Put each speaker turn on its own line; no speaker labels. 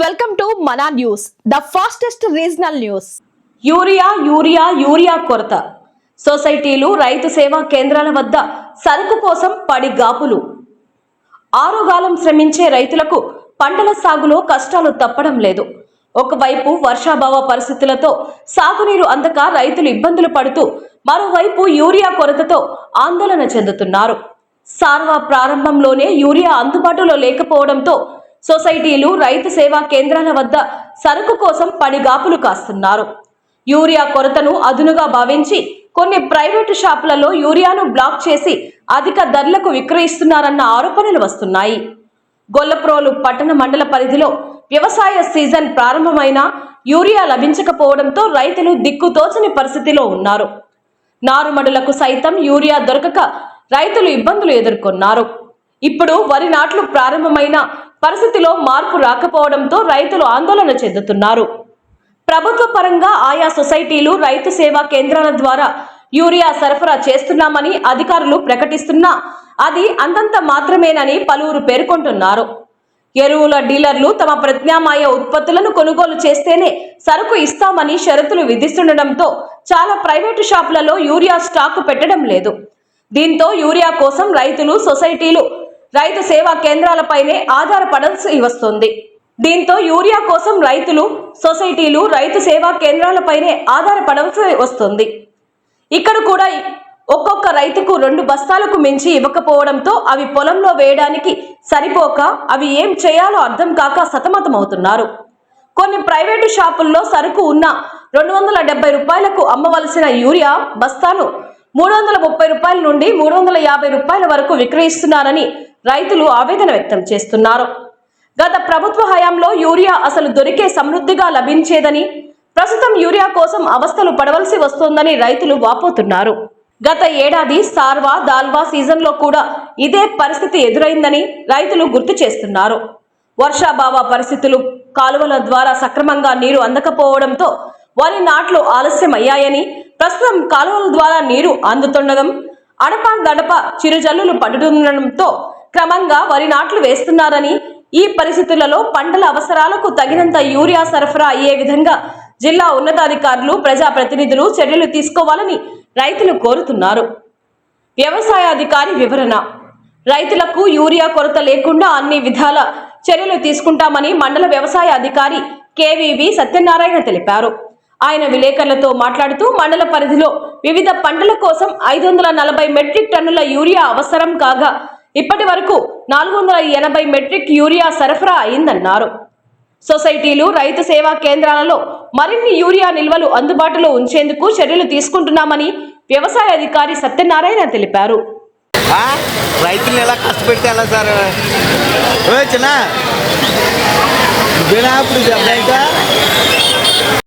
Welcome to Mana news the fastest regional news
urea urea urea కొరత. సొసైటీలు రైతు సేవా కేంద్రాల వద్ద సరుకు కోసం పడి గాపులు. ఆరుగాలం శ్రమించే రైతులకు పంటల సాగులో కష్టాలు తప్పడం లేదు. ఒకవైపు వర్షాభావ పరిస్థితులతో సాగునీరు అందక రైతులు ఇబ్బందులు పడుతూ మరోవైపు యూరియా కొరతతో ఆందోళన చెందుతున్నారు. సార్వా ప్రారంభంలోనే యూరియా అందుబాటులో లేకపోవడంతో సొసైటీలు రైతు సేవా కేంద్రాల వద్ద సరుకు కోసం పడిగాపులు కాస్తున్నారు. యూరియా కొరతను అదునుగా భావించి కొన్ని ప్రైవేటు షాపులలో యూరియాను బ్లాక్ చేసి అధిక ధరలకు విక్రయిస్తున్నారన్న ఆరోపణలు వస్తున్నాయి. గొల్లప్రోలు పట్టణ మండల పరిధిలో వ్యవసాయ సీజన్ ప్రారంభమైన యూరియా లభించకపోవడంతో రైతులు దిక్కుతోచని పరిస్థితిలో ఉన్నారు. నారుమడులకు సైతం యూరియా దొరకక రైతులు ఇబ్బందులు ఎదుర్కొన్నారు. ఇప్పుడు వరి నాట్లు ప్రారంభమైన పరిస్థితిలో మార్పు రాకపోవడంతో రైతులు ఆందోళన చెందుతున్నారు. ప్రభుత్వ పరంగా ఆయా సొసైటీలు రైతు సేవా కేంద్రాల ద్వారా యూరియా సరఫరా చేస్తున్నామని అధికారులు ప్రకటిస్తున్నా అది అంతంత మాత్రమేనని పలువురు పేర్కొంటున్నారు. ఎరువుల డీలర్లు తమ ప్రత్యామ్నాయ ఉత్పత్తులను కొనుగోలు చేస్తేనే సరుకు ఇస్తామని షరతులు విధిస్తుండటంతో చాలా ప్రైవేటు షాపులలో యూరియా స్టాక్ పెట్టడం లేదు. దీంతో యూరియా కోసం రైతులు సొసైటీలు రైతు సేవా కేంద్రాలపైనే ఆధారపడాల్సి వస్తుంది దీంతో యూరియా కోసం రైతులు సొసైటీలు రైతు సేవా కేంద్రాలపైనే ఆధారపడాల్సి వస్తుంది ఇక్కడ కూడా ఒక్కొక్క రైతుకు రెండు బస్తాలకు మించి ఇవ్వకపోవడంతో అవి పొలంలో వేయడానికి సరిపోక అవి ఏం చేయాలో అర్థం కాక సతమతమవుతున్నారు. కొన్ని ప్రైవేటు షాపుల్లో సరుకు ఉన్న రెండు వందల డెబ్బై రూపాయలకు అమ్మవలసిన యూరియా బస్తాను మూడు వందల ముప్పై రూపాయల నుండి మూడు వందల యాభై రూపాయల వరకు విక్రయిస్తున్నారని రైతులు ఆవేదన వ్యక్తం చేస్తున్నారు. గత ప్రభుత్వ హయాంలో యూరియా అసలు దొరికే సమృద్ధిగా లభించేదని ప్రస్తుతం యూరియా కోసం అవస్థలు పడవలసి వస్తోందని రైతులు వాపోతున్నారు. గత ఏడాది సార్వా దాల్వా సీజన్లో కూడా ఇదే పరిస్థితి ఎదురైందని రైతులు గుర్తు చేస్తున్నారు. వర్షాభావ పరిస్థితులు కాలువల ద్వారా సక్రమంగా నీరు అందకపోవడంతో వరి నాట్లు ఆలస్యమయ్యాయని ప్రస్తుతం కాలువల ద్వారా నీరు అందుతుండడం అడప గడప చిరుజల్లులు పడుతుండడంతో క్రమంగా వరి నాట్లు వేస్తున్నారని ఈ పరిస్థితులలో పంటల అవసరాలకు తగినంత యూరియా సరఫరా అయ్యే విధంగా జిల్లా ఉన్నతాధికారులు ప్రజాప్రతినిధులు చర్యలు తీసుకోవాలని రైతులు కోరుతున్నారు. వ్యవసాయాధికారి వివరణ. రైతులకు యూరియా కొరత లేకుండా అన్ని విధాల చర్యలు తీసుకుంటామని మండల వ్యవసాయ అధికారి కేవీవి సత్యనారాయణ తెలిపారు. ఆయన విలేకరులతో మాట్లాడుతూ మండల పరిధిలో వివిధ పంటల కోసం ఐదు వందల నలభై మెట్రిక్ టన్నుల యూరియా అవసరం కాగా ఇప్పటి వరకు నాలుగు వందల ఎనభై మెట్రిక్ యూరియా సరఫరా అయిందన్నారు. సొసైటీలు రైతు సేవా కేంద్రాలలో మరిన్ని యూరియా నిల్వలు అందుబాటులో ఉంచేందుకు చర్యలు తీసుకుంటున్నామని వ్యవసాయ అధికారి సత్యనారాయణ తెలిపారు.
ఆ? రైతుల్ని ఎలా కష్టపెడితే ఎలా సార్? చిన్న.